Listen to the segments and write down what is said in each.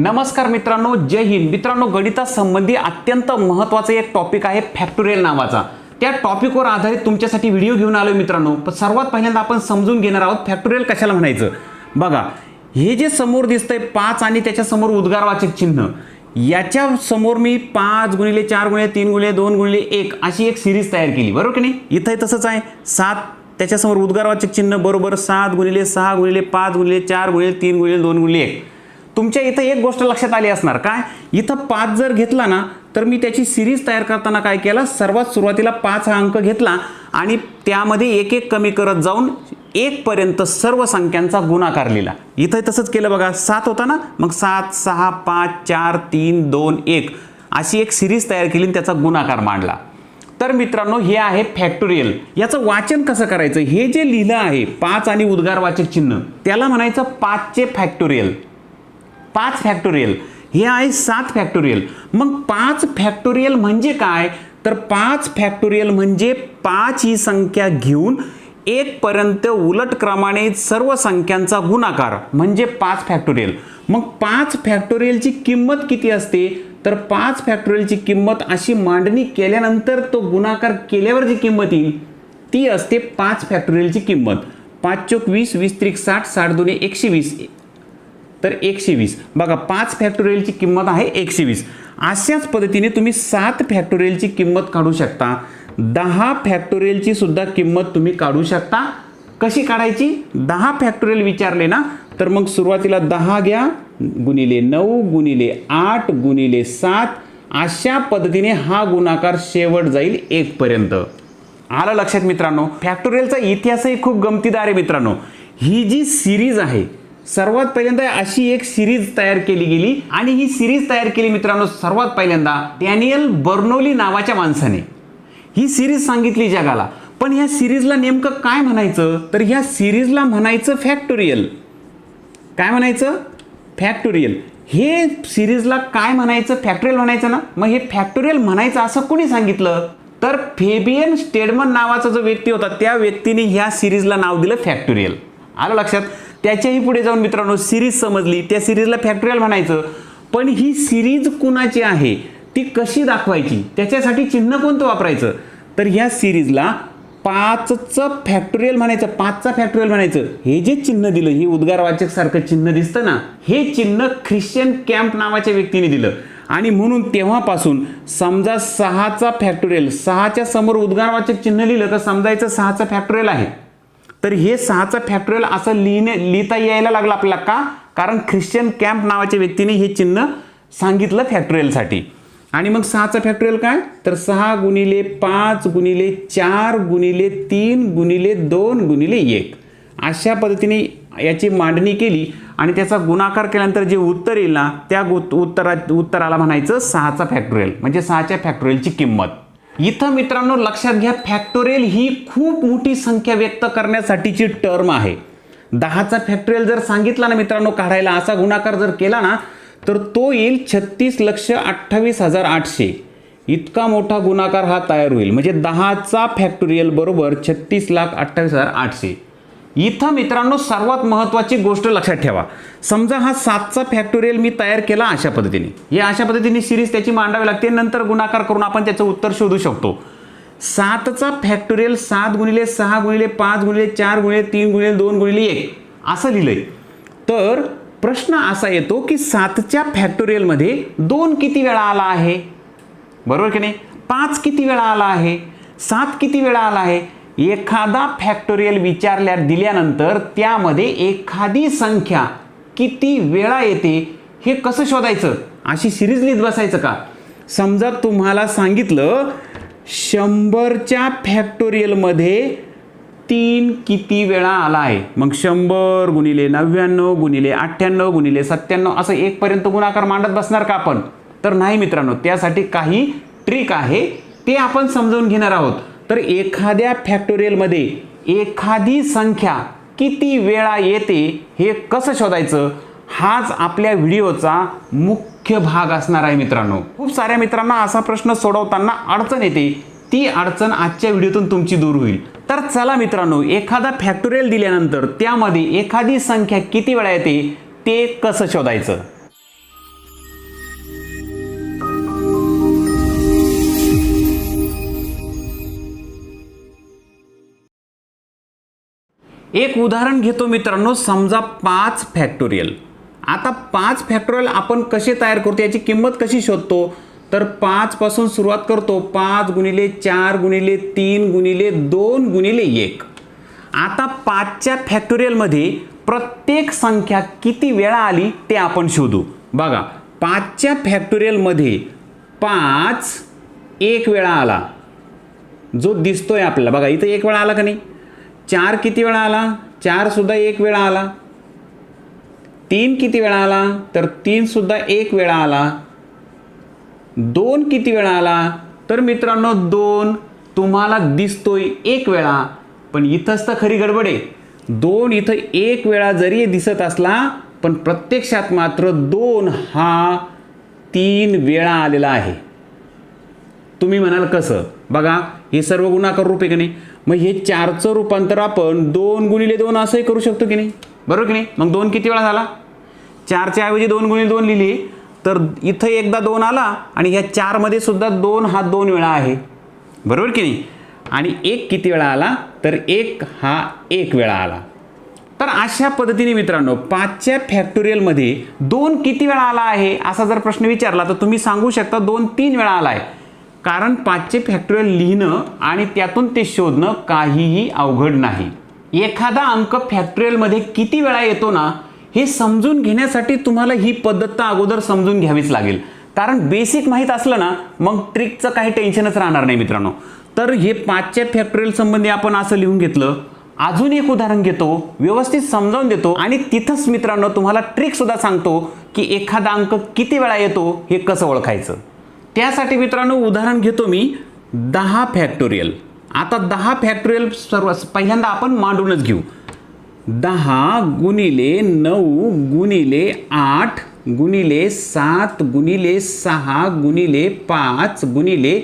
नमस्कार मित्रांनो जय हिंद. मित्रांनो गणितासंबंधी अत्यंत महत्त्वाचं एक टॉपिक आहे फॅक्टोरियल नावाचा. त्या टॉपिकवर आधारित तुमच्यासाठी व्हिडिओ घेऊन आलो मित्रांनो. पण सर्वात पहिल्यांदा आपण समजून घेणार आहोत फॅक्टोरियल कशाला म्हणायचं. बघा हे जे समोर दिसतंय पाच आणि त्याच्यासमोर उद्गारवाचक चिन्ह याच्या समोर मी पाच गुणिले चार गुणिले तीन गुणिले दोन गुणिले एक अशी एक सिरीज तयार केली. बरोबर की नाही? इथंही तसंच आहे. सात त्याच्यासमोर उद्गारवाचक चिन्ह बरोबर सात गुणिले सहा गुणिले पाच गुणिले चार गुणिले तीन गुणिले दोन गुणिले एक. तुमच्या इथं एक गोष्ट लक्षात आली असणार. काय? इथं पाच जर घेतला ना तर मी त्याची सिरीज तयार करताना काय केलं? सर्वात सुरुवातीला पाच हा अंक घेतला आणि त्यामध्ये एक एक कमी करत जाऊन एकपर्यंत सर्व संख्यांचा गुणाकार लिहिला. इथं तसंच केलं बघा. सात होता ना? मग सात सहा पाच चार तीन दोन एक. अशी एक सिरीज तयार केली आणि त्याचा गुणाकार मांडला. तर मित्रांनो हे आहे फॅक्टोरियल याचं वाचन कसं करायचं? हे जे लिहिलं आहे पाच आणि उद्गारवाचक चिन्ह त्याला म्हणायचं पाचचे फॅक्टोरियल पाच फॅक्टोरियल. हे आहे सात फॅक्टोरियल. मग पाच फॅक्टोरियल म्हणजे काय? तर पाच फॅक्टोरियल म्हणजे पाच ही संख्या घेऊन एकपर्यंत उलट क्रमाने सर्व संख्यांचा गुणाकार म्हणजे पाच फॅक्टोरियल. मग पाच फॅक्टोरियलची किंमत किती असते? तर पाच फॅक्टोरियलची किंमत अशी मांडणी केल्यानंतर तो गुणाकार केल्यावर जी किंमत येईल ती असते पाच फॅक्टोरियलची किंमत. पाच चोक वीस वीस त्रिक साठ साठ दोन्ही एकशे वीस. तर एकशे वीस. बघा पाच फॅक्टोरियलची किंमत आहे एकशे वीस. अशाच पद्धतीने तुम्ही सात फॅक्टोरियलची किंमत काढू शकता. दहा फॅक्टोरियलची सुद्धा किंमत तुम्ही काढू शकता. कशी काढायची? दहा फॅक्टोरियल विचारले ना तर मग सुरुवातीला दहा घ्या गुणिले नऊ गुणिले आठ गुणिले सात. अशा पद्धतीने हा गुणाकार शेवट जाईल एकपर्यंत. आलं लक्षात मित्रांनो? फॅक्टोरियलचा इतिहासही खूप गमतीदार आहे मित्रांनो. ही जी सिरीज आहे सर्वात पहिल्यांदा अशी एक सिरीज तयार केली गेली. आणि ही सिरीज तयार केली मित्रांनो सर्वात पहिल्यांदा डॅनियल बर्नोली नावाच्या माणसाने. ही सिरीज सांगितली जगाला. पण ह्या सिरीजला नेमकं काय म्हणायचं? तर ह्या सिरीजला म्हणायचं फॅक्टोरियल काय म्हणायचं? फॅक्टोरियल हे सिरीजला काय म्हणायचं? फॅक्टोरियल म्हणायचं ना? मग हे फॅक्टोरियल म्हणायचं असं कोणी सांगितलं? तर फेबियन स्टेडमन नावाचा जो व्यक्ती होता त्या व्यक्तीने ह्या सिरीजला नाव दिलं फॅक्टोरियल आलं लक्षात? त्याच्याही पुढे जाऊन मित्रांनो सिरीज समजली. त्या सिरीजला फॅक्टोरियल म्हणायचं. पण ही सिरीज कुणाची आहे? ती कशी दाखवायची? त्याच्यासाठी चिन्ह कोणतं वापरायचं? तर ह्या सिरीजला पाचचं फॅक्टोरियल म्हणायचं. पाचचा फॅक्टोरियल म्हणायचं. हे जे चिन्ह दिलं हे उद्गारवाचक सारखं चिन्ह दिसतं ना हे चिन्ह ख्रिश्चन कॅम्प नावाच्या व्यक्तीने दिलं. आणि म्हणून तेव्हापासून समजा सहाचा फॅक्टोरियल सहाच्या समोर उद्गारवाचक चिन्ह लिहिलं तर समजायचं सहाचा फॅक्टोरियल आहे. तर हे सहाचा फॅक्टोरियल असं लिहिणे लिहिता यायला लागलं आपल्याला का? कारण ख्रिश्चन कॅम्प नावाच्या व्यक्तीने हे चिन्ह सांगितलं फॅक्टोरियलसाठी आणि मग सहाचा फॅक्टोरियल काय? तर सहा गुणिले पाच गुणिले चार गुणिले तीन गुणिले दोन गुणिले एक. अशा पद्धतीने याची मांडणी केली आणि त्याचा गुणाकार केल्यानंतर जे उत्तर येईल ना त्या उत्तरा उत्तराला म्हणायचं सहाचा फॅक्टोरियल म्हणजे सहाच्या फॅक्टोरियलची किंमत. इथं मित्रांनो लक्षात घ्या फॅक्टोरियल ही खूप मोठी संख्या व्यक्त करण्यासाठीची टर्म आहे. दहाचा फॅक्टोरियल जर सांगितला ना मित्रांनो काढायला असा गुणाकार जर केला ना तर तो येईल छत्तीस लक्ष अठ्ठावीस हजार आठशे. इतका मोठा गुणाकार हा तयार होईल. म्हणजे दहाचा फॅक्टोरियल बरोबर छत्तीस लाख अठ्ठावीस हजार आठशे. इथं मित्रांनो सर्वात महत्त्वाची गोष्ट लक्षात ठेवा. समजा हा सातचा फॅक्टोरियल मी तयार केला अशा पद्धतीने. या अशा पद्धतीने सिरीज त्याची मांडावी लागते नंतर गुणाकार करून आपण त्याचं उत्तर शोधू शकतो. सातचा फॅक्टोरियल सात गुणिले सहा गुणिले पाच गुणिले चार गुणिले तीन गुणिले दोन गुणिले एक. असं लिहिलंय. तर प्रश्न असा येतो की सातच्या फॅक्टोरियलमध्ये दोन किती वेळा आला आहे? बरोबर की नाही? पाच किती वेळा आला आहे? सात किती वेळा आला आहे? एखादा फॅक्टोरियल विचारल्या दिल्यानंतर त्यामध्ये एखादी संख्या किती वेळा येते हे कसं शोधायचं? अशी सिरीज लिहित बसायचं का? समजा तुम्हाला सांगितलं शंभरच्या फॅक्टोरियलमध्ये तीन किती वेळा आला आहे? मग शंभर गुणिले नव्याण्णव गुणिले अठ्ठ्याण्णव गुणिले सत्त्याण्णव असं एकपर्यंत गुणाकार मांडत बसणार का आपण? तर नाही मित्रांनो त्यासाठी काही ट्रिक आहे ते आपण समजावून घेणार आहोत. तर एखाद्या फॅक्टोरियलमध्ये एखादी संख्या किती वेळा येते हे कसं शोधायचं? हाच आपल्या व्हिडिओचा मुख्य भाग असणार आहे मित्रांनो. खूप साऱ्या मित्रांना असा प्रश्न सोडवताना अडचण येते. ती अडचण आजच्या व्हिडिओतून तुमची दूर होईल. तर चला मित्रांनो एखादा फॅक्टोरियल दिल्यानंतर त्यामध्ये एखादी संख्या किती वेळा येते ते कसं शोधायचं? एक उदाहरण घेतो मित्रांनो समजा पाच फॅक्टोरियल आता पाच फॅक्टोरियल आपण कसे तयार करतो याची किंमत कशी शोधतो? तर पाचपासून सुरुवात करतो पाच गुणिले चार गुणिले तीन गुणिले दोन गुणिले एक. आता पाचच्या फॅक्टोरियलमध्ये प्रत्येक संख्या किती वेळा आली ते आपण शोधू. बघा पाचच्या फॅक्टोरियलमध्ये पाच एक वेळा आला. जो दिसतोय आपल्याला बघा इथं एक वेळा आला का नाही? चार किती वेळा आला? चारसुद्धा एक वेळा आला. तीन किती वेळा आला? तर तीनसुद्धा एक वेळा आला. दोन किती वेळा आला? तर मित्रांनो दोन तुम्हाला दिसतोय एक वेळा. पण इथंच तर खरी गडबड आहे. दोन इथं एक वेळा जरी दिसत असला पण प्रत्यक्षात मात्र दोन हा तीन वेळा आलेला आहे. तुम्ही म्हणाल कसं? बघा हे सर्व गुणाकार रूप आहे की नाही? मग हे चारचं रूपांतर आपण दोन गुणिले दोन असंही करू शकतो की नाही? बरोबर की नाही? मग दोन किती वेळा झाला? चारच्या ऐवजी दोन गुणिले दोन लिहिली तर इथं एकदा दोन आला आणि ह्या चारमध्ये सुद्धा दोन हा दोन वेळा आहे. बरोबर की नाही? आणि एक किती वेळा आला? तर एक हा एक वेळा आला. तर अशा पद्धतीने मित्रांनो पाचच्या फॅक्टोरियलमध्ये दोन किती वेळा आला आहे? असा जर प्रश्न विचारला तर तुम्ही सांगू शकता दोन तीन वेळा आला आहे. कारण पाचचे फॅक्टोरियल लिहिणं आणि त्यातून ते शोधणं काहीही अवघड नाही. एखादा अंक फॅक्टोरियलमध्ये किती वेळा येतो ना हे समजून घेण्यासाठी तुम्हाला ही पद्धत तर अगोदर समजून घ्यावीच लागेल. कारण बेसिक माहीत असलं ना मग ट्रिकचं काही टेन्शनच राहणार नाही मित्रांनो. तर हे पाचच्या फॅक्टोरियल संबंधी आपण असं लिहून घेतलं. अजून एक उदाहरण घेतो व्यवस्थित समजावून देतो आणि तिथंच मित्रांनो तुम्हाला ट्रिकसुद्धा सांगतो की एखादा अंक किती वेळा येतो हे कसं ओळखायचं. त्यासाठी मित्रांनो उदाहरण घेतो मी. दहा फॅक्टोरियल आता दहा फॅक्टोरियल सर्व पहिल्यांदा आपण मांडूनच घेऊ. दहा गुणिले नऊ गुणिले आठ गुणिले सात गुणिले सहा गुणिले पाच गुणिले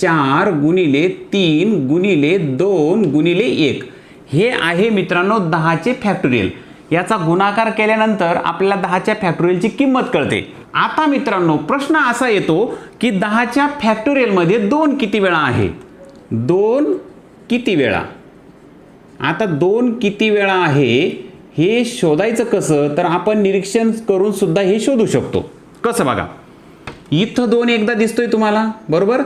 चार गुणिले तीन गुणिले दोन गुणिले एक. हे आहे मित्रांनो दहाचे फॅक्टोरियल याचा गुणाकार केल्यानंतर आपल्याला दहाच्या फॅक्टोरियलची किंमत कळते. आता मित्रांनो प्रश्न असा येतो की दहाच्या फॅक्टोरियलमध्ये दोन किती वेळा आहे? दोन किती वेळा? आता दोन किती वेळा आहे हे शोधायचं कसं? तर आपण निरीक्षण करून सुद्धा हे शोधू शकतो. कसं बघा? इथं दोन एकदा दिसतोय तुम्हाला बरोबर?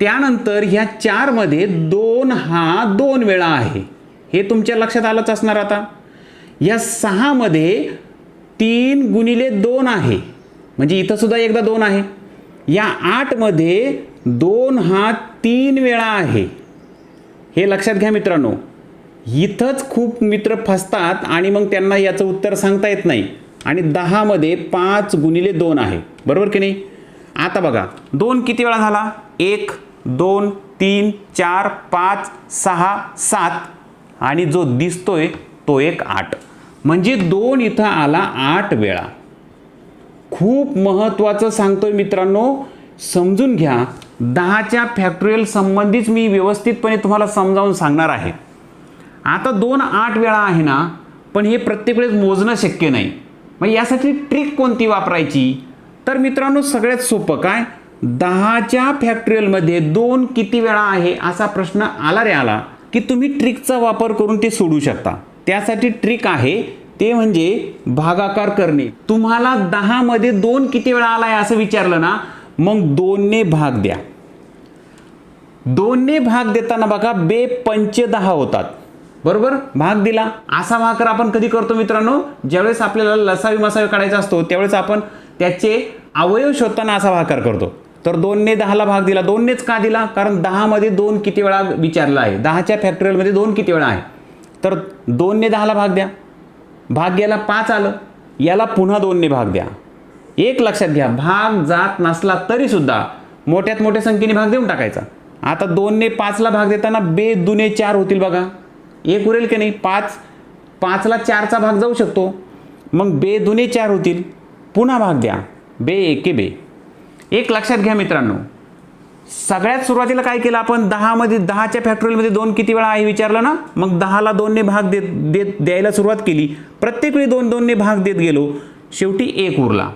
त्यानंतर ह्या चारमध्ये दोन हा दोन वेळा आहे. हे तुमच्या लक्षात आलंच असणार आता. या सहामध्ये तीन गुणिले दोन आहे. म्हणजे इथंसुद्धा एकदा दोन आहे. या आठमध्ये दोन हा तीन वेळा आहे. हे लक्षात घ्या मित्रांनो. इथंच खूप मित्र फसतात आणि मग त्यांना याचं उत्तर सांगता येत नाही. आणि दहामध्ये पाच गुणिले दोन आहे. बरोबर की नाही? आता बघा. दोन किती वेळा झाला? एक दोन तीन चार पाच सहा सात. आणि जो दिसतोय तो एक आठ. म्हणजे दोन इथं आला आठ वेळा. खूप महत्त्वाचं सांगतोय मित्रांनो समजून घ्या दहाच्या फॅक्टोरियल संबंधीच मी व्यवस्थितपणे तुम्हाला समजावून सांगणार आहे. आता दोन आठ वेळा आहे ना पण हे प्रत्येक वेळेस मोजणं शक्य नाही. मग यासाठी ट्रिक कोणती वापरायची? तर मित्रांनो सगळ्यात सोपं काय? दहाच्या फॅक्टोरियलमध्ये दोन किती वेळा आहे असा प्रश्न आला रे आला की तुम्ही ट्रिकचा वापर करून ते सोडू शकता. त्यासाठी ट्रिक आहे ते म्हणजे भागाकार करणे. तुम्हाला दहामध्ये दोन किती वेळा आलाय असं विचारलं ना मग दोनने भाग द्या. दोनने भाग देताना बघा बे पंच दहा होतात. बरोबर? भाग दिला. असा भाकर आपण कधी करतो मित्रांनो? ज्यावेळेस आपल्याला लसावी मसावी काढायचा असतो त्यावेळेस आपण त्याचे अवयव शोधताना असा भाकर करतो. तर दोनने दहाला भाग दिला. दोननेच का दिला? कारण दहामध्ये दोन किती वेळा विचारला आहे. दहाच्या फॅक्टरीमध्ये दोन किती वेळा आहे? तर दोनने दहाला भाग द्या. भाग गेला पाच आलं. याला पुन्हा दोनने भाग द्या. एक लक्षात घ्या भाग जात नसला तरीसुद्धा मोठ्यात मोठ्या संख्येने भाग देऊन टाकायचा. आता दोनने पाचला भाग देताना बे दुने चार होतील बघा. एक उरेल की नाही? पाच. पाचला चारचा भाग जाऊ शकतो. मग बे दुने चार होतील. पुन्हा भाग द्या. बे एके बे. एक लक्षात घ्या मित्रांनो. सगळ्यात सुरुवातीला काय केलं आपण? दहामध्ये दहाच्या फॅक्टोरियलमध्ये दोन किती वेळा आहे विचारलं ना? मग दहाला दोनने भाग देत देत द्यायला सुरुवात केली. प्रत्येक वेळी दोन दोनने भाग देत गेलो. शेवटी एक उरला.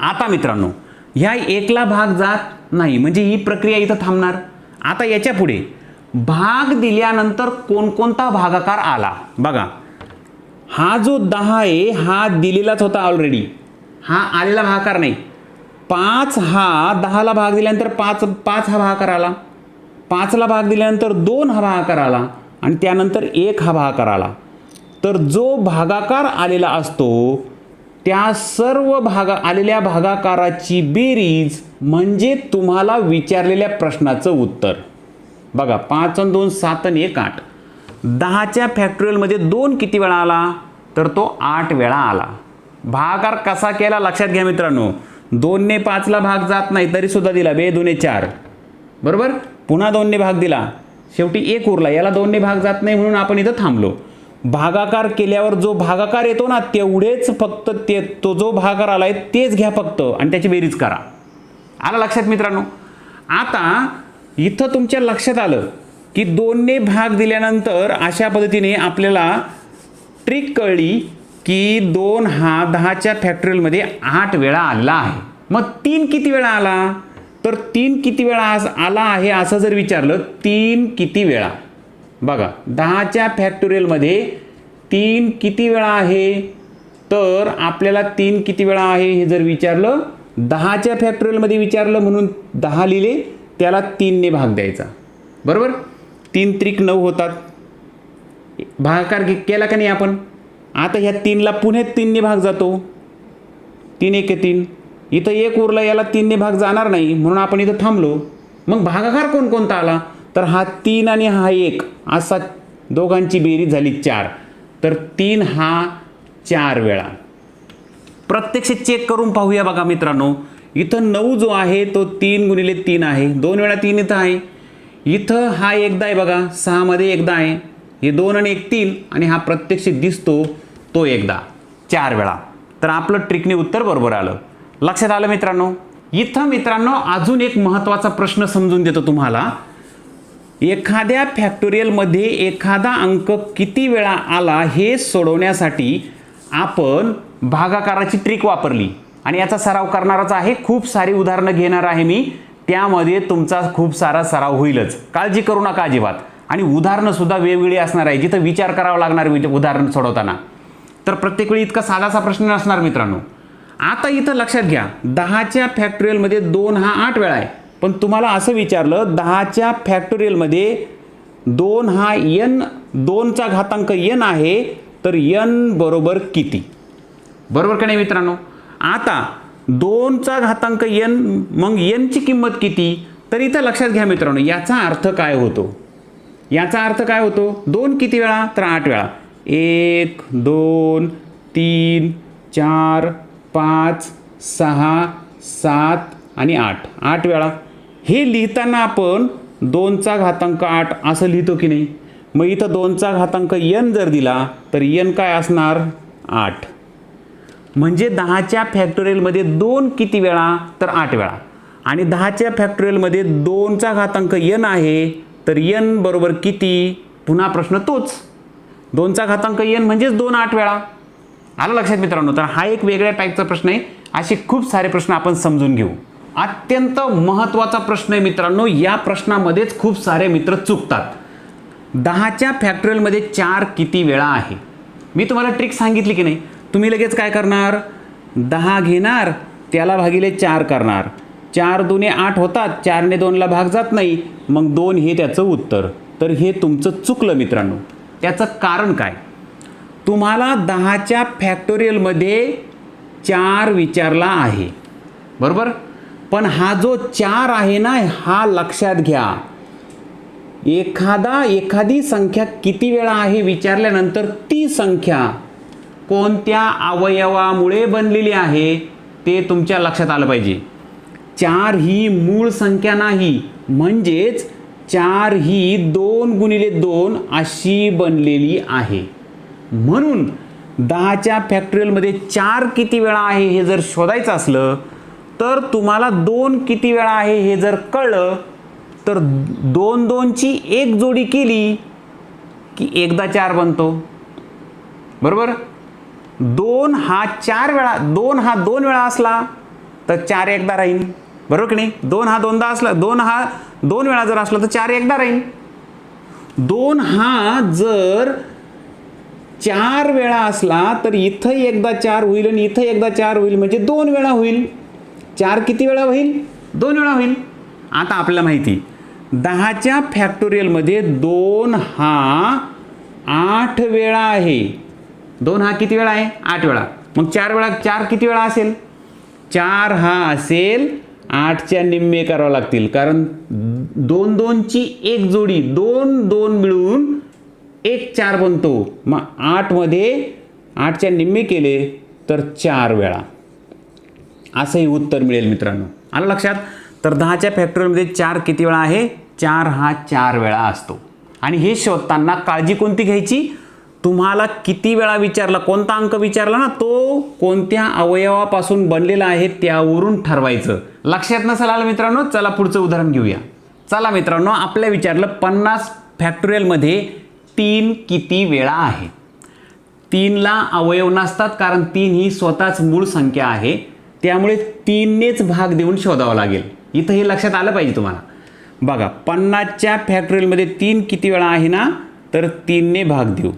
आता मित्रांनो ह्या एकला भाग जात नाही. म्हणजे ही प्रक्रिया इथं थांबणार. आता याच्यापुढे. भाग दिल्यानंतर कोणकोणता भागाकार आला? बघा. हा जो दहा आहे हा दिलेलाच होता ऑलरेडी हा आलेला भागाकार नाही. पाच हा दहाला भाग दिल्यानंतर पाच पाच हा भाकार आला पाचला भाग दिल्यानंतर दोन हा भागाकार आला आणि त्यानंतर एक हा भागाकार आला तर जो भागाकार आलेला असतो त्या सर्व भागा आलेल्या भागाकाराची बेरीज म्हणजे तुम्हाला विचारलेल्या प्रश्नाचं उत्तर. बघा पाच आणि दोन सात आणि एक आठ. दहाच्या फॅक्टोरियलमध्ये दोन किती वेळा आला? तर तो आठ वेळा आला. भागाकार कसा केला? लक्षात घ्या मित्रांनो. दोनने पाचला भाग जात नाही तरीसुद्धा दिला. बे दोन्ही चार. बरोबर? पुन्हा दोनने भाग दिला. शेवटी एक उरला. याला दोनने भाग जात नाही म्हणून आपण इथं थांबलो. भागाकार केल्यावर जो भागाकार येतो ना तेवढेच फक्त ते तो जो भागाकार आलाय तेच घ्या फक्त आणि त्याची बेरीज करा. आला लक्षात मित्रांनो? आता इथं तुमच्या लक्षात आलं की दोनने भाग दिल्यानंतर अशा पद्धतीने आपल्याला ट्रिक कळली की दोन हा दहाच्या फॅक्टोरियलमध्ये आठ वेळा आला आहे. मग तीन किती वेळा आला? तर तीन किती वेळा आज आला आहे असं जर विचारलं तीन किती वेळा? बघा दहाच्या फॅक्टोरियलमध्ये तीन किती वेळा आहे? तर आपल्याला तीन किती वेळा आहे हे जर विचारलं दहाच्या फॅक्टोरियलमध्ये विचारलं म्हणून दहा लिहिले त्याला तीनने भाग द्यायचा. बरोबर? तीन त्रिक नऊ होतात. भागाकार केला का नाही आपण? आता ह्या तीनला पुन्हा तीनने भाग जातो. तीन एक तीन. इथं एक उरला याला तीनने भाग जाणार नाही म्हणून आपण इथं थांबलो. मग भागाकार कोणकोणता आला? तर हा तीन आणि हा एक असा दोघांची बेरीज झाली चार. तर तीन हा चार वेळा. प्रत्यक्ष चेक करून पाहूया बघा मित्रांनो. इथं नऊ जो आहे तो तीन गुणिले तीन आहे. दोन वेळा तीन इथं आहे. इथं हा एकदा आहे बघा सहामध्ये एकदा आहे. हे दोन आणि एक तीन आणि हा प्रत्यक्ष दिसतो तो एकदा. चार वेळा. तर आपलं ट्रिकने उत्तर बरोबर आलं. लक्षात आलं मित्रांनो? इथं मित्रांनो अजून एक महत्त्वाचा प्रश्न समजून देतो तुम्हाला. एखाद्या फॅक्टोरियलमध्ये एखादा अंक किती वेळा आला हे सोडवण्यासाठी आपण भागाकाराची ट्रिक वापरली. आणि याचा सराव करणारच आहे. खूप सारी उदाहरणं घेणार आहे मी. त्यामध्ये तुमचा खूप सारा सराव होईलच. काळजी करू नका अजिबात. आणि उदाहरणंसुद्धा वेगवेगळी असणार आहे जिथं विचार करावा लागणार उदाहरण सोडवताना. तर प्रत्येक वेळी इतका साधासा प्रश्न नसणार मित्रांनो. आता इथं लक्षात घ्या दहाच्या फॅक्टोरियलमध्ये दोन हा आठ वेळा आहे. पण तुम्हाला असं विचारलं दहाच्या फॅक्टोरियलमध्ये दोन हा यन दोनचा घातांक यन आहे तर यन बरोबर किती? बरोबर का नाही मित्रांनो? आता दोनचा घातांक यन मग यनची किंमत किती? तर इथं लक्षात घ्या मित्रांनो याचा अर्थ काय होतो? याचा अर्थ काय होतो? दोन किती वेळा? तर आठ वेळा. एक दोन तीन चार पाच सहा सात आणि आठ. आठ वेळा. हे लिहिताना आपण दोनचा घातांक आठ असं लिहितो की नाही? मग इथं दोनचा घातांक यन जर दिला तर यन काय असणार? आठ. म्हणजे दहाच्या फॅक्टोरियलमध्ये दोन किती वेळा? तर आठ वेळा. आणि दहाच्या फॅक्टोरियलमध्ये दोनचा घातांक यन आहे तर यन बरोबर किती? पुन्हा प्रश्न तोच. दोनचा घातांक यन म्हणजेच दोन आठ वेळा. आलं लक्षात मित्रांनो? तर हा एक वेगळ्या टाईपचा प्रश्न आहे. असे खूप सारे प्रश्न आपण समजून घेऊ. अत्यंत महत्त्वाचा प्रश्न आहे मित्रांनो. या प्रश्नामध्येच खूप सारे मित्र चुकतात. दहाच्या फॅक्टरीमध्ये चार किती वेळा आहे? मी तुम्हाला ट्रिक सांगितली की नाही? तुम्ही लगेच काय करणार? दहा घेणार त्याला भागिले चार करणार. चार दोन्ही आठ होतात चारने दोनला भाग जात नाही. मग दोन हे त्याचं उत्तर. तर हे तुमचं चुकलं मित्रांनो. त्याचं कारण काय? तुम्हाला दहाच्या फॅक्टोरियलमध्ये चार विचारला आहे. बरोबर? पण हा जो चार आहे ना हा लक्षात घ्या. एखादा एखादी संख्या किती वेळा आहे विचारल्यानंतर ती संख्या कोणत्या अवयवामुळे बनलेली आहे ते तुमच्या लक्षात आलं पाहिजे. चार ही मूळ संख्या नाही. म्हणजेच चार ही दोन गुणिले दोन अशी बनलेली आहे. म्हणून दहाच्या फॅक्टोरियलमध्ये चार किती वेळा आहे हे जर शोधायचं असलं तर तुम्हाला दोन किती वेळा आहे हे जर कळलं तर दोन दोनची एक जोडी केली की एकदा चार बनतो. बरोबर? दोन हा चार वेळा दोन हा दोन वेळा असला तर चार एकदा राहील बरोबर की नाही? दोन हा दोनदा असला दोन हा दोन वेळा जर असला तर चार एकदा राहील दोन हा जर चार वेळा असला तर इथं एकदा चार होईल आणि इथं एकदा चार होईल म्हणजे दोन वेळा होईल. चार किती वेळा होईल? दोन वेळा होईल. आता आपल्याला माहिती दहाच्या फॅक्टोरियलमध्ये दोन हा आठ वेळा आहे. दोन हा किती वेळा आहे? आठ वेळा. मग चार वेळा चार किती वेळा असेल? चार हा असेल आठच्या निम्मे करावं लागतील. कारण दोन दोनची एक जोडी दोन दोन मिळून एक चार बनतो. मग आठमध्ये आठच्या निम्मे केले तर चार वेळा. असंही उत्तर मिळेल मित्रांनो. आलं लक्षात? तर दहाच्या फॅक्टरीमध्ये चार किती वेळा आहे? चार हा चार वेळा असतो. आणि हे शोधताना काळजी कोणती घ्यायची? तुम्हाला किती वेळा विचारला कोणता अंक विचारला ना तो कोणत्या अवयवापासून बनलेला आहे त्यावरून ठरवायचं. लक्षात नसेल आलं मित्रांनो चला पुढचं उदाहरण घेऊया. चला मित्रांनो आपल्या विचारलं पन्नास फॅक्टोरियलमध्ये तीन किती वेळा आहे? तीनला अवयव नसतात कारण तीन ही स्वतःच मूळ संख्या आहे. त्यामुळे तीननेच भाग देऊन शोधावं लागेल. इथं हे लक्षात आलं पाहिजे तुम्हाला. बघा पन्नासच्या फॅक्टरीमध्ये तीन किती वेळा आहे ना? तर तीनने भाग देऊ.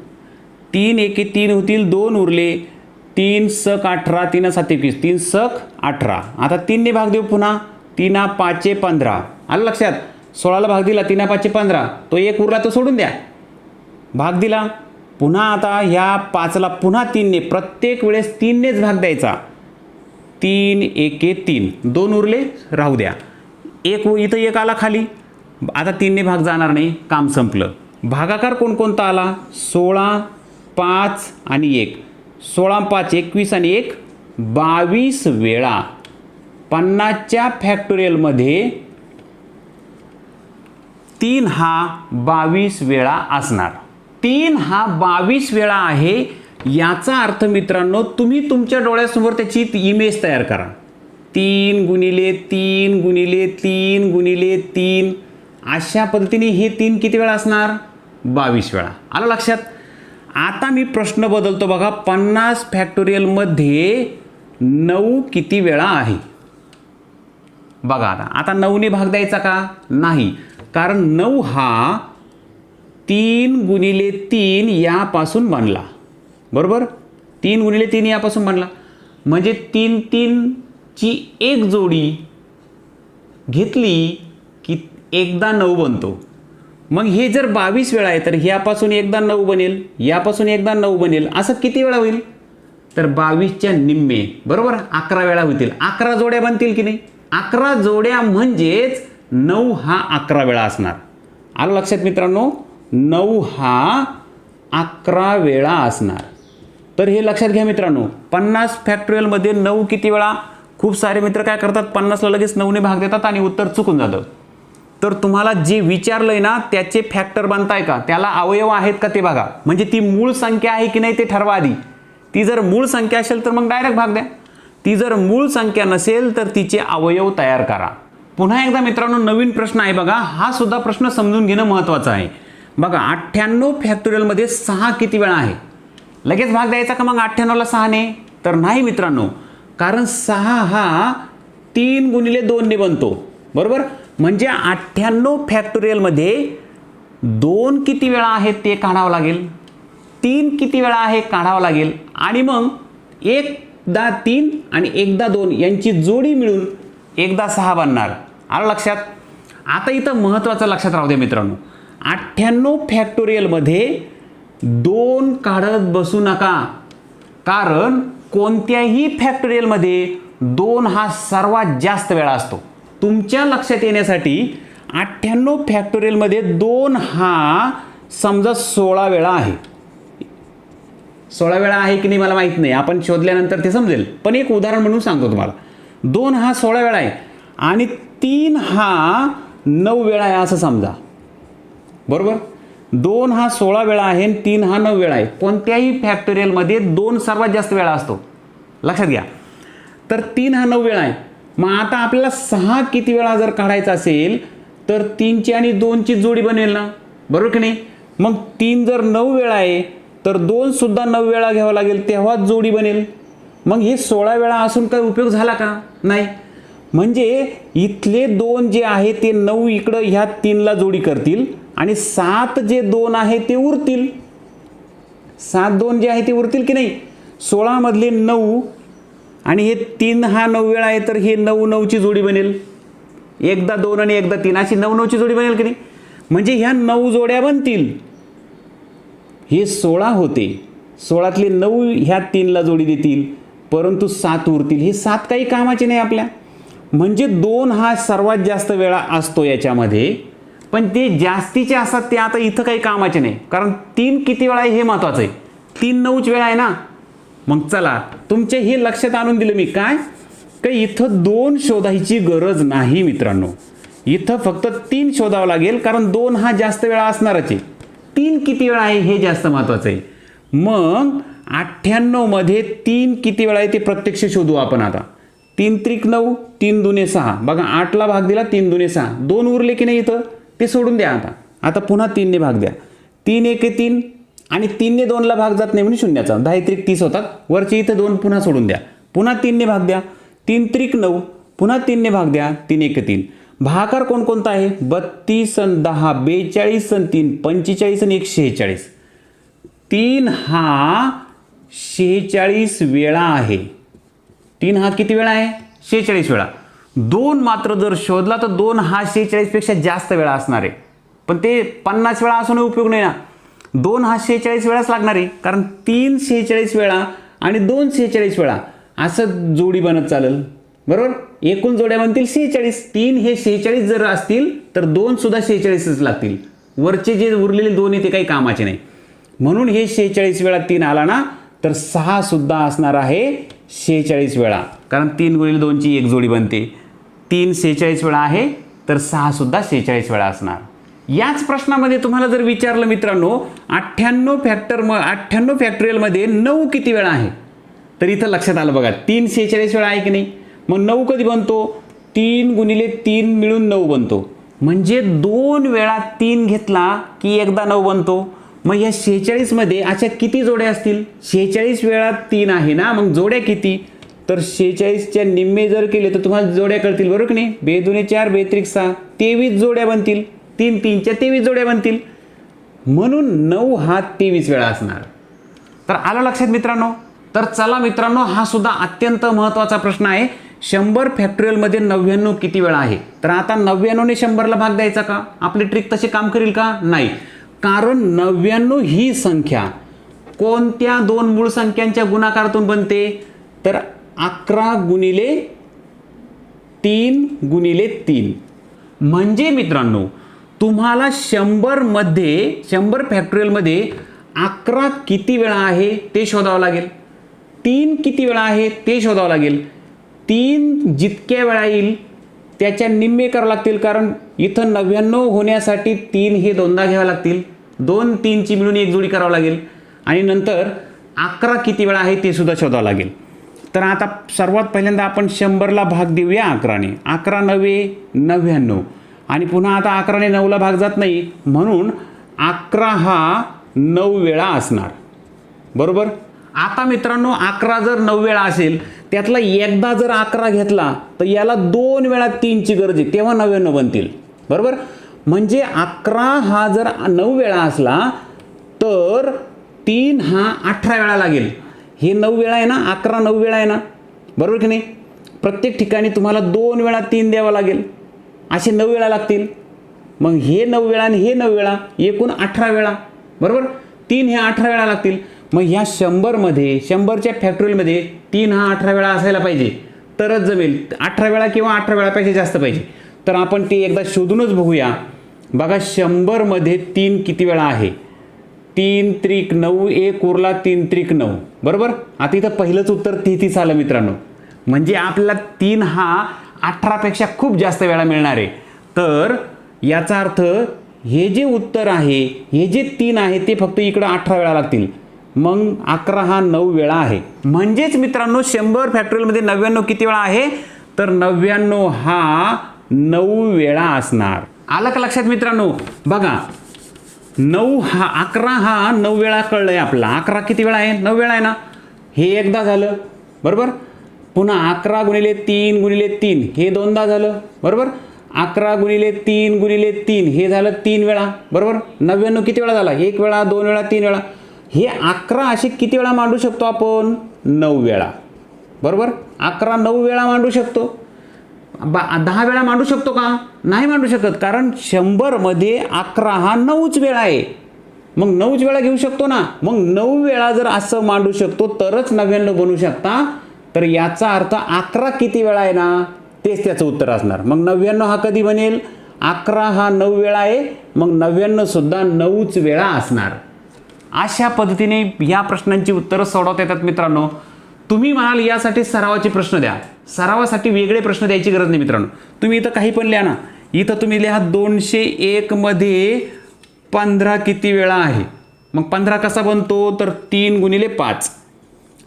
तीन एके तीन होतील दोन उरले. तीन सक अठरा तीन सात एकवीस. तीन सक अठरा. आता तीनने भाग देऊ पुन्हा. तीना पाचशे पंधरा. आलं लक्षात? सोळाला भाग दिला तीना पाचशे पंधरा. तो एक उरला तो सोडून द्या. भाग दिला. पुन्हा आता ह्या पाचला पुन्हा तीनने. प्रत्येक वेळेस तीननेच भाग द्यायचा. तीन एके तीन. दोन उरले राहू द्या. एक इथं एक आला खाली. आता तीनने भाग जाणार नाही. काम संपलं. भागाकार कोणकोणता आला? सोळा पाच आणि एक. सोळा पाच एकवीस आणि एक बावीस वेळा. पन्नासच्या फॅक्टोरियलमध्ये तीन हा बावीस वेळा असणार. तीन हा बावीस वेळा आहे याचा अर्थ मित्रांनो तुम्ही तुमच्या डोळ्यासमोर त्याची इमेज तयार करा. तीन गुणिले तीन गुणिले तीन गुणिले तीन. अशा पद्धतीने हे तीन किती वेळा असणार? बावीस वेळा. आलं लक्षात? आता मी प्रश्न बदलतो बघा. पन्नास फॅक्टोरियलमध्ये नऊ किती वेळा आहे? बघा आता. आता नऊने भाग द्यायचा का? नाही. कारण नऊ हा तीन गुणिले तीन यापासून बनला. बरोबर? तीन गुणिले तीन यापासून बनला. म्हणजे तीन तीनची एक जोडी घेतली की एकदा नऊ बनतो. मग हे जर बावीस वेळा आहे तर ह्यापासून एकदा नऊ बनेल यापासून एकदा नऊ बनेल असं किती वेळा होईल? तर बावीसच्या निम्मे बरोबर? अकरा वेळा होतील. अकरा जोड्या बनतील की नाही? अकरा जोड्या म्हणजेच नऊ हा अकरा वेळा असणार. आलं लक्षात मित्रांनो? नऊ हा अकरा वेळा असणार. तर हे लक्षात घ्या मित्रांनो. पन्नास फॅक्टोरियलमध्ये नऊ किती वेळा? खूप सारे मित्र काय करतात? पन्नासला लगेच नऊने भाग देतात आणि उत्तर चुकून जातं. तर तुम्हाला जे विचारलंय ना त्याचे फॅक्टर बनताय का? त्याला अवयव आहेत का ते बघा. म्हणजे ती मूळ संख्या आहे की नाही ते ठरवा आधी. ती जर मूळ संख्या असेल तर मग डायरेक्ट भाग द्या. ती जर मूळ संख्या नसेल तर तिचे अवयव तयार करा. पुन्हा एकदा मित्रांनो नवीन प्रश्न आहे बघा. हा सुद्धा प्रश्न समजून घेणं महत्त्वाचं आहे. बघा अठ्ठ्याण्णव फॅक्टोरियलमध्ये सहा किती वेळा आहे? लगेच भाग द्यायचा का मग अठ्ठ्याण्णवला सहाने? तर नाही मित्रांनो. कारण सहा हा तीन गुणिले दोनने बनतो. बरोबर? म्हणजे अठ्ठ्याण्णव फॅक्टोरियलमध्ये दोन किती वेळा आहेत ते काढावं लागेल? तीन किती वेळा आहे काढावं लागेल? आणि मग एकदा तीन आणि एकदा दोन यांची जोडी मिळून एकदा सहा बनणार. आलं लक्षात? आता इथं महत्त्वाचं लक्षात राहू दे मित्रांनो. अठ्ठ्याण्णव फॅक्टोरियलमध्ये दोन काढत बसू नका. कारण कोणत्याही फॅक्टोरियलमध्ये दोन हा सर्वात जास्त वेळा असतो. तुमच्या लक्षात येण्यासाठी अठ्ठ्याण्णव फॅक्टोरियलमध्ये दोन हा समजा सोळा वेळा आहे. सोळा वेळा आहे की नाही मला माहीत नाही. आपण शोधल्यानंतर ते समजेल. पण एक उदाहरण म्हणून सांगतो तुम्हाला. दोन हा सोळा वेळा आहे आणि तीन हा नऊ वेळा आहे असं समजा. बरोबर? दोन हा सोळा वेळा आहे आणि तीन हा नऊ वेळा आहे. कोणत्याही फॅक्टोरियलमध्ये दोन सर्वात जास्त वेळा असतो. लक्षात घ्या. तर तीन हा नऊ वेळा आहे. मग आता आपल्याला सहा किती वेळा जर काढायचा असेल तर तीनची आणि दोनची जोडी बनेल ना? बरोबर की नाही? मग तीन जर नऊ वेळा आहे तर दोन सुद्धा नऊ वेळा घ्यावं लागेल तेव्हाच जोडी बनेल. मग हे सोळा वेळा असून काही उपयोग झाला का? नाही. म्हणजे इथले दोन जे आहे ते नऊ इकडं ह्या तीनला जोडी करतील आणि सात जे दोन आहे ते उरतील. सात दोन जे आहे ते उरतील की नाही? सोळामधले नऊ आणि हे तीन हा नऊ वेळा आहे तर हे नऊ नऊची जोडी बनेल. एकदा दोन आणि एकदा तीन. अशी नऊ नऊची जोडी बनेल की नाही? म्हणजे ह्या नऊ जोड्या बनतील. हे सोळा होते. सोळातले नऊ ह्या तीनला जोडी देतील परंतु सात उरतील. हे सात काही कामाचे नाही आपल्या. म्हणजे दोन हा सर्वात जास्त वेळा असतो याच्यामध्ये. पण ते जास्तीचे असतात ते आता इथं काही कामाचे नाही. कारण तीन किती वेळा आहे हे महत्त्वाचं आहे. तीन नऊच वेळा आहे ना? मग चला तुमचे हे लक्षात आणून दिलं मी. काय? का इथं दोन शोधायची गरज नाही मित्रांनो. इथं फक्त तीन शोधावं लागेल कारण दोन हा जास्त वेळा असणारच आहे. तीन किती वेळा आहे हे जास्त महत्त्वाचं आहे. मग अठ्ठ्याण्णवमध्ये तीन किती वेळा आहे ते प्रत्यक्ष शोधू आपण आता. तीन त्रिक नऊ तीन दुने सहा. बघा आठला भाग दिला तीन दुने सहा. दोन उरले की नाही इथं? ते सोडून द्या आता. आता पुन्हा तीनने भाग द्या. तीन एके तीन. आणि तीनने दोनला भाग जात नाही म्हणून शून्याचा. दहा त्रिक तीस होतात. वरचे इथं दोन पुन्हा सोडून द्या. पुन्हा तीनने भाग द्या. तीन त्रिक नऊ पुन्हा तीनने भाग द्या. तीन एक तीन. भाकार कोणकोणता आहे? बत्तीस अन दहा बेचाळीस अन तीन पंचेचाळीस आणि एक शेहेचाळीस. तीन हा शेहेचाळीस वेळा आहे. तीन हा किती वेळा आहे? शेहेचाळीस वेळा. दोन मात्र जर शोधला तर दोन हा शेहेचाळीसपेक्षा जास्त वेळा असणार आहे. पण ते पन्नास वेळा असून उपयोग नाही ना. दोन हा शेहेचाळीस वेळाच लागणार आहे. कारण तीन शेहेचाळीस वेळा आणि दोन शेहेचाळीस वेळा असं जोडी बनत चालेल. बरोबर? एकूण जोड्या बनतील शेहेचाळीस. तीन हे शेहेचाळीस जर असतील तर दोन सुद्धा शेहेचाळीसच लागतील. वरचे जे उरलेले दोन आहे ते काही कामाचे नाही. म्हणून हे शेहेचाळीस वेळा तीन आला ना तर सहा सुद्धा असणार आहे शेहेचाळीस वेळा. कारण तीन गुणिले दोनची एक जोडी बनते. तीन शेहेचाळीस वेळा आहे तर सहा सुद्धा शेहेचाळीस वेळा असणार. याच प्रश्नामध्ये तुम्हाला जर विचारलं मित्रांनो अठ्ठ्याण्णव फॅक्टर म अठ्ठ्याण्णव फॅक्टरियलमध्ये नऊ किती वेळा आहे? तर इथं लक्षात आलं बघा तीन सेहेचाळीस वेळा आहे की नाही? मग नऊ कधी बनतो? तीन गुणिले तीन मिळून नऊ बनतो. म्हणजे दोन वेळा तीन घेतला की एकदा नऊ बनतो. मग या शेहेचाळीसमध्ये अशा किती जोड्या असतील? शेहेचाळीस वेळा तीन आहे ना? मग जोड्या किती? तर शेहेचाळीसच्या निम्मे जर केले तर तुम्हाला जोड्या कळतील बरोबर की नाही? बेदुने चार बेत्रिक सहा तेवीस जोड्या बनतील. तीन तीनच्या तेवीस जोड्या बनतील. म्हणून नऊ हा तेवीस वेळा असणार. तर आलं लक्षात मित्रांनो? तर चला मित्रांनो हा सुद्धा अत्यंत महत्त्वाचा प्रश्न आहे. शंभर फॅक्टोरियलमध्ये नव्याण्णव किती वेळा आहे? तर आता नव्याण्णवने शंभरला भाग द्यायचा का? आपली ट्रिक तशी काम करेल का? नाही. कारण नव्याण्णव ही संख्या कोणत्या दोन मूळ संख्यांच्या गुणाकारातून बनते? तर अकरा गुणिले तीन गुणिले तीन. म्हणजे मित्रांनो तुम्हाला शंभरमध्ये शंभर फॅक्टोरियलमध्ये अकरा किती वेळा आहे ते शोधावं लागेल. तीन किती वेळा आहे ते शोधावं लागेल. तीन जितक्या वेळा येईल त्याच्या निम्मे करावं लागतील कारण इथं नव्याण्णव होण्यासाठी तीन हे दोनदा घ्यावं लागतील. दोन तीनची मिळून एक जोडी करावं लागेल. आणि नंतर अकरा किती वेळा आहे ते सुद्धा शोधावं लागेल. तर आता सर्वात पहिल्यांदा आपण शंभरला भाग देऊया अकराने. अकरा नव्हे नव्याण्णव. आणि पुन्हा आता अकराने नऊला भाग जात नाही. म्हणून अकरा हा नऊ वेळा असणार. बरोबर? आता मित्रांनो अकरा जर नऊ वेळा असेल त्यातला एकदा जर अकरा घेतला तर याला दोन वेळा तीनची गरज आहे. तेव्हा नव्याण्णव बनतील. बरोबर? म्हणजे अकरा हा जर नऊ वेळा असला तर तीन हा अठरा वेळा लागेल. हे नऊ वेळा आहे ना? अकरा नऊ वेळा आहे ना? बरोबर की नाही? प्रत्येक ठिकाणी तुम्हाला दोन वेळा तीन द्यावा लागेल. असे नऊ वेळा लागतील. मग हे नऊ वेळा आणि हे नऊ वेळा एकूण अठरा वेळा. बरोबर? तीन हे अठरा वेळा लागतील. मग ह्या शंभरमध्ये शंभरच्या फॅक्टरीमध्ये तीन हा अठरा वेळा असायला पाहिजे. तरच जमेल. अठरा वेळा किंवा अठरा वेळापेक्षा जास्त पाहिजे. तर आपण ते एकदा शोधूनच बघूया. बघा शंभरमध्ये तीन किती वेळा आहे? तीन त्रिक नऊ एक उरला तीन त्रिक नऊ. बरोबर? आता इथं पहिलंच उत्तर तेहतीस आलं मित्रांनो. म्हणजे आपल्याला तीन हा अठरापेक्षा खूप जास्त वेळा मिळणार आहे. तर याचा अर्थ हे जे उत्तर आहे हे जे तीन आहे ते फक्त इकडं अठरा वेळा लागतील. मग अकरा हा नऊ वेळा आहे. म्हणजेच मित्रांनो शंभर फॅक्टोरियलमध्ये नव्याण्णव किती वेळा आहे? तर नव्याण्णव हा नऊ वेळा असणार. आलं का लक्षात मित्रांनो? बघा. नऊ हा अकरा हा नऊ वेळा कळलंय आपला अकरा किती वेळा आहे? नऊ वेळा आहे ना? हे एकदा झालं. बरोबर? पुन्हा अकरा गुणिले तीन गुणिले तीन हे दोनदा झालं बरोबर? अकरा गुणिले तीन गुणिले तीन हे झालं तीन वेळा बरोबर? नव्याण्णव किती वेळा झाला? एक वेळा दोन वेळा तीन वेळा. हे अकरा असे किती वेळा मांडू शकतो आपण? नऊ वेळा. बरोबर? अकरा नऊ वेळा मांडू शकतो. बा दहा वेळा मांडू शकतो का? नाही मांडू शकत कारण शंभरमध्ये अकरा हा नऊच वेळा आहे. मग नऊच वेळा घेऊ शकतो ना? मग नऊ वेळा जर असं मांडू शकतो तरच नव्याण्णव बनवू शकता. तर याचा अर्थ अकरा किती वेळा आहे ना तेच त्याचं उत्तर असणार. मग नव्याण्णव हा कधी बनेल? अकरा हा नऊ वेळा आहे मग नव्याण्णव सुद्धा नऊच वेळा असणार. अशा पद्धतीने या प्रश्नांची उत्तरं सोडवता येतात मित्रांनो. तुम्ही म्हणाल यासाठी सरावाचे प्रश्न द्या. सरावासाठी वेगळे प्रश्न द्यायची गरज नाही मित्रांनो. तुम्ही इथं काही पण लिहा ना. इथं तुम्ही लिहा दोनशे एकमध्ये पंधरा किती वेळा आहे. मग पंधरा कसा बनतो? तर तीन गुणिले पाच.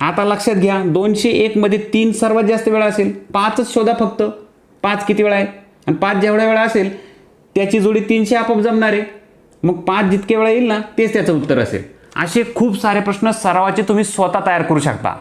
आता लक्षात घ्या दोनशे एकमध्ये तीन सर्वात जास्त वेळा असेल. पाचच शोधा फक्त. पाच किती वेळा आहे? आणि पाच जेवढ्या वेळा असेल त्याची जोडी तीनशे आपोआप जमणार आहे. मग पाच जितके वेळा येईल ना तेच त्याचं उत्तर असेल. असे खूप सारे प्रश्न सरावाचे तुम्ही स्वतः तयार करू शकता.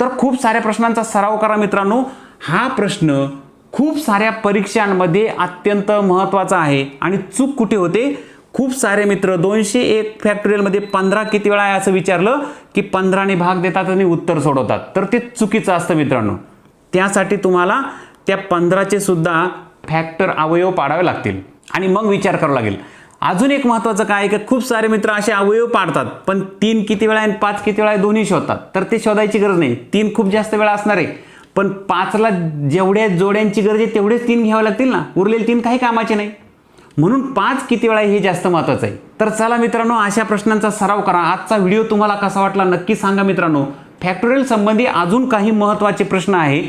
तर खूप साऱ्या प्रश्नांचा सराव करा मित्रांनो. हा प्रश्न खूप साऱ्या परीक्षांमध्ये अत्यंत महत्त्वाचा आहे. आणि चूक कुठे होते? खूप सारे मित्र दोनशे एक फॅक्टोरियलमध्ये पंधरा किती वेळा आहे असं विचारलं की पंधराने भाग देतात आणि उत्तर सोडवतात. तर ते चुकीचं असतं मित्रांनो. त्यासाठी तुम्हाला त्या पंधराचे सुद्धा फॅक्टर अवयव पाडावे लागतील. आणि मग विचार करावा लागेल. अजून एक महत्त्वाचं काय आहे की खूप सारे मित्र असे अवयव पाडतात पण तीन किती वेळा आणि पाच किती वेळा आहे दोन्ही शोधतात. तर ते शोधायची गरज नाही. तीन खूप जास्त वेळा असणार आहे. पण पाचला जेवढ्या जोड्यांची गरज आहे तेवढेच तीन घ्यावे लागतील ना? उरलेले तीन काही कामाचे नाही. म्हणून पाच किती वेळा हे जास्त महत्त्वाचं आहे. तर चला मित्रांनो अशा प्रश्नांचा सराव करा. आजचा व्हिडिओ तुम्हाला कसा वाटला नक्की सांगा मित्रांनो. फॅक्टोरियल संबंधी अजून काही महत्त्वाचे प्रश्न आहे.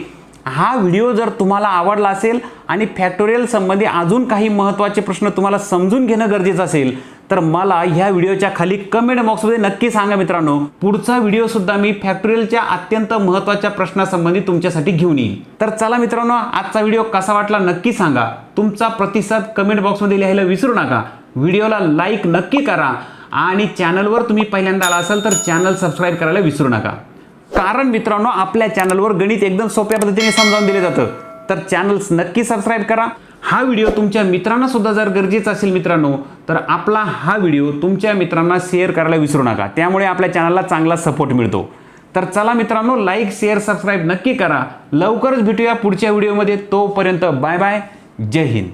हा व्हिडिओ जर तुम्हाला आवडला असेल आणि फॅक्टोरियल संबंधी अजून काही महत्त्वाचे प्रश्न तुम्हाला समजून घेणं गरजेचं असेल तर मला ह्या व्हिडिओच्या खाली कमेंट बॉक्समध्ये नक्की सांगा मित्रांनो. पुढचा व्हिडिओसुद्धा मी फॅक्टोरियलच्या अत्यंत महत्त्वाच्या प्रश्नासंबंधी तुमच्यासाठी घेऊन येईल तर चला मित्रांनो आजचा व्हिडिओ कसा वाटला नक्की सांगा. तुमचा प्रतिसाद कमेंट बॉक्समध्ये लिहायला विसरू नका. व्हिडिओला लाईक नक्की करा आणि चॅनलवर तुम्ही पहिल्यांदा आला असाल तर चॅनल सबस्क्राईब करायला विसरू नका. कारण मित्रांनो आपल्या चॅनलवर गणित एकदम सोप्या पद्धतीने समजावून दिले जातं. तर चॅनल्स नक्की सबस्क्राईब करा. हा व्हिडिओ तुमच्या मित्रांना सुद्धा जर गरजेचा असेल मित्रांनो तर आपला हा व्हिडिओ तुमच्या मित्रांना शेअर करायला विसरू नका. त्यामुळे आपल्या चॅनलला चांगला सपोर्ट मिळतो. तर चला मित्रांनो लाईक शेअर सबस्क्राईब नक्की करा. लवकरच भेटूया पुढच्या व्हिडिओमध्ये तोपर्यंत बाय बाय जय हिंद.